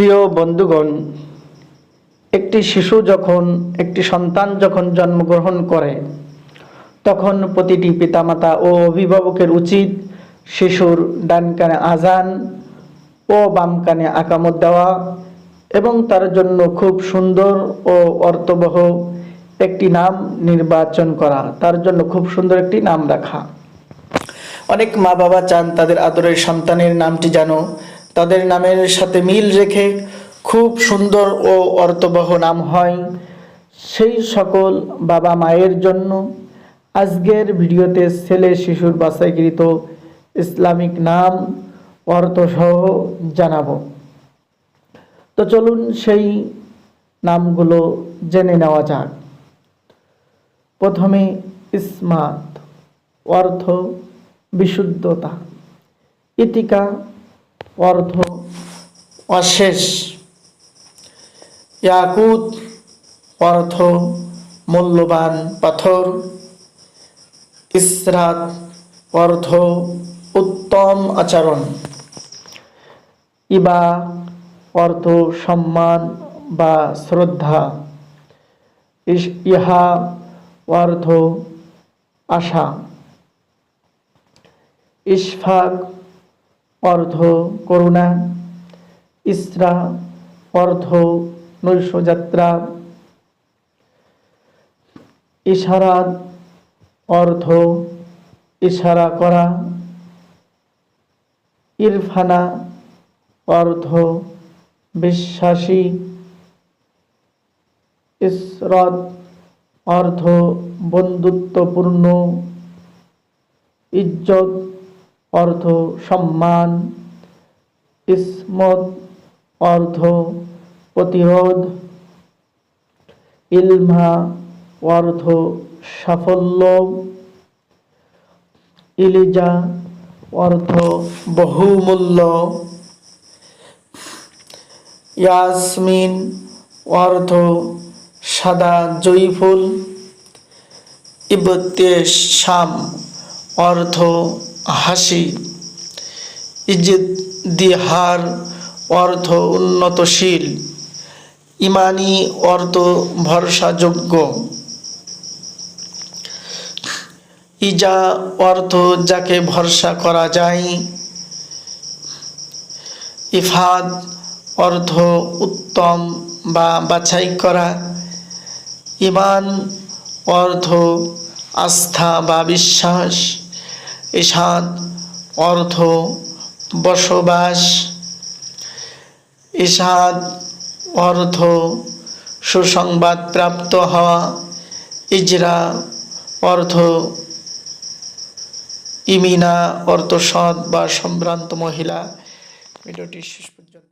প্রিয় বন্ধুগণ, একটি শিশু যখন, একটি সন্তান যখন জন্মগ্রহণ করে, তখন প্রতিটি পিতামাতা ও অভিভাবকের উচিত শিশুর ডান কানে আজান ও বাম কানে আকামত দেওয়া এবং তার জন্য খুব সুন্দর ও অর্থবহ একটি নাম নির্বাচন করা, তার জন্য খুব সুন্দর একটি নাম রাখা। অনেক মা বাবা চান তাদের আদরের সন্তানের নামটি যেন তাদের নামের সাথে মিল রেখে খুব সুন্দর ও অর্থবহ নাম হয়। সেই সকল বাবা মায়ের জন্য আজকের ভিডিওতে ছেলে শিশুর বাছাইকৃত ইসলামিক নাম, অর্থসহ জানাব। তো চলুন সেই নামগুলো জেনে নেওয়া যাক। প্রথমে ইসমাত, অর্থ বিশুদ্ধতা, ইতিকা অর্থ অশেষ। ইয়াকুত অর্থ মূল্যবান পাথর। ইসরাত অর্থ উত্তম আচরণ। ইবা অর্থ সম্মান বা শ্রদ্ধা। ইহা অর্থ আশা। ইশফাক অর্থ করুণা। ইসরা অর্থ নৈশযাত্রা। ইশারাত অর্থ ইশারা করা। ইরফানা অর্থ বিশ্বাসী। ইসরত অর্থ বন্ধুত্বপূর্ণ। ইজ্জত অর্থ সম্মান, ইসমত অর্থ প্রতিরোধ, ইলমা অর্থ সাফল্য, ইলিজা অর্থ বহুমূল্য, ইয়াসমিন অর্থ সাদা জয়ীফুল, ইবতেশাম অর্থ হাসি। ইজিদ দিহার অর্থ উন্নতশীল। ইমানি অর্থ ভরসাযোগ্য। ইজা অর্থ যাকে ভরসা করা যায়। ইফাদ অর্থ উত্তম বা বাছাই করা। ইমান অর্থ আস্থা বা বিশ্বাস। ইসাদ অর্থ, বসবাস। ইসাদ অর্থ সুসংবাদ প্রাপ্ত হওয়া। ইজরা, অর্থ, ইমিনা অর্থ সৎ বা সম্ভ্রান্ত মহিলা। ভিডিওটি শেষ পর্যন্ত